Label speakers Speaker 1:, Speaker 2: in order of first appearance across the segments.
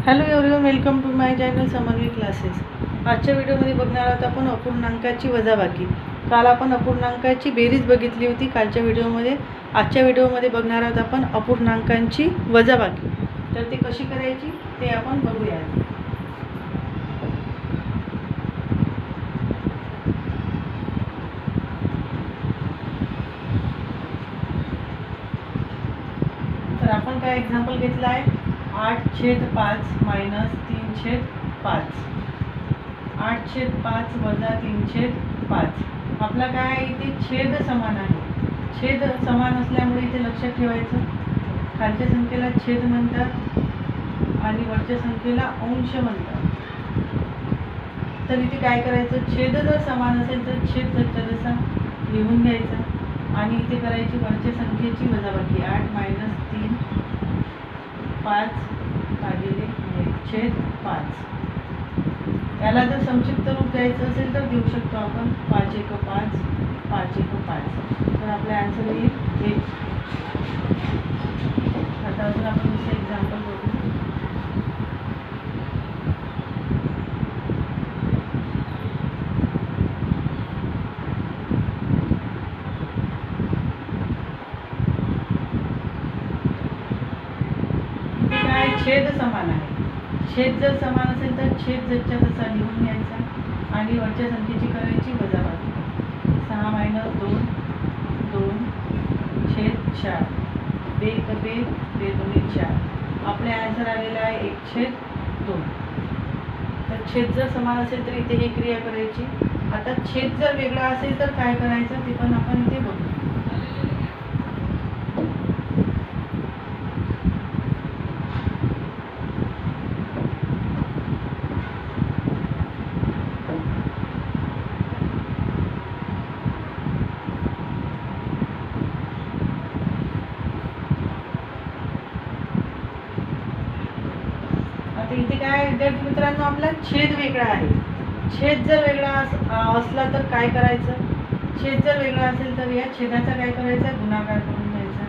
Speaker 1: Hello everyone welcome to my channel Samanvi classes आजच्या व्हिडिओमध्ये बघणार आहोत आपण अपूर्णांकाची वजाबाकी. काल आपण अपूर्णांकाची बेरीज बघितली होती. कालच्या व्हिडिओमध्ये आजच्या व्हिडिओमध्ये बघणार आहोत आपण अपूर्णांकांची वजाबाकी. तर ती कशी करायची ते आपण बघूया तर आपण काय एक्झाम्पल घेतलं आहे? आठ छेद पाच मायनस तीन छेद पाच आठ छेद पाच वजा तीन छेद पाच आपला काय आहे इथे? छेद समान आहे. छेद समान असल्यामुळे इथे लक्षात ठेवायचं. खालच्या संख्येला छेद म्हणतात आणि वरच्या संख्येला अंश म्हणतात. तर इथे काय करायचं? छेद जर समान असेल तर छेद जसा जसा लिहून घ्यायचा. आणि इथे करायची वरच्या संख्येची वजाबाकी. आठ मायनस पाच भागिले एक छेद पाच. याला जर संक्षिप्त रूप द्यायचं असेल तर देऊ शकतो आपण पाच एक पाच पाच एक पाच. तर आपला आन्सर येईल एक आता अजून आपण दुसरं एक्झाम्पल बघू इथे काय छेद समान आहे. छेद जर समान असेल तर छेद जसच्या तसा लिहून घ्यायचा आणि वरच्या संख्येची करायची वजाबाकी. सहा मायनस दोन दोन छेद चार. बे एक बे बे दोन्ही चार. आपले आन्सर आलेला आहे एक छेद दोन. तर छेद जर समान असेल तर इथे ही क्रिया करायची. आता छेद जर वेगळा असेल तर काय करायचं ते पण आपण इथे बघू. आता इथे काय विद्यार्थी मित्रांनो आपला छेद वेगळा आहे. छेद जर वेगळा अस असला तर काय करायचं? छेद जर वेगळा असेल तर या छेदाचा काय करायचा? गुणाकार करून घ्यायचा.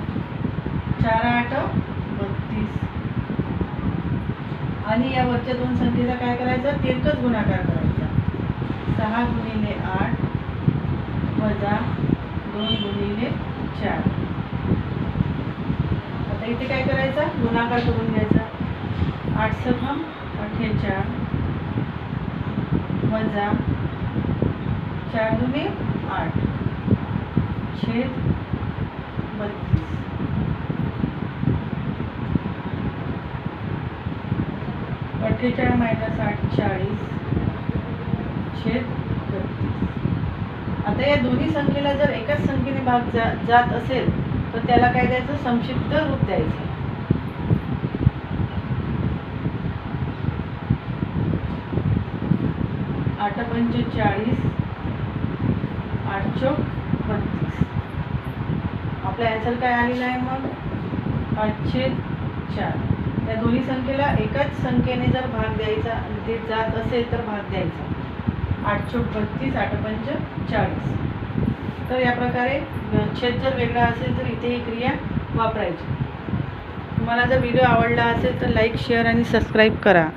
Speaker 1: चार आठ बत्तीस. आणि या वरच्या दोन संख्येचा काय करायचा? तिरकच गुणाकार करायचा. सहा गुणिले आठ वजा दोन गुणिले चार. आता इथे काय करायचा? गुणाकार करून घ्यायचा. आठ सखम अठ्ठेचाळ वजा चार दुने आठ छेद बत्तीस. अठ्ठेचाळ मायनस आठ चाळीस छेद बत्तीस. आता या दोन्ही संख्येला जर एकाच संख्येने भाग जा जात असेल तर त्याला काय द्यायचं? संक्षिप्त रूप द्यायचं. आठ पंच चाळीस आठ चौक बत्तीस आपला आन्सर काय आलेला आहे मग? पाचशे चार. या दोन्ही संख्येला एकाच संख्येने जर भाग द्यायचा ते जात असेल तर भाग द्यायचा. आठ चौक बत्तीस आठ पंच चाळीस. तर या प्रकारे छेद जर वेगळा असेल तर इथे ही क्रिया वापरायची. तुम्हाला जर व्हिडिओ आवडला असेल तर लाईक शेअर आणि सबस्क्राईब करा.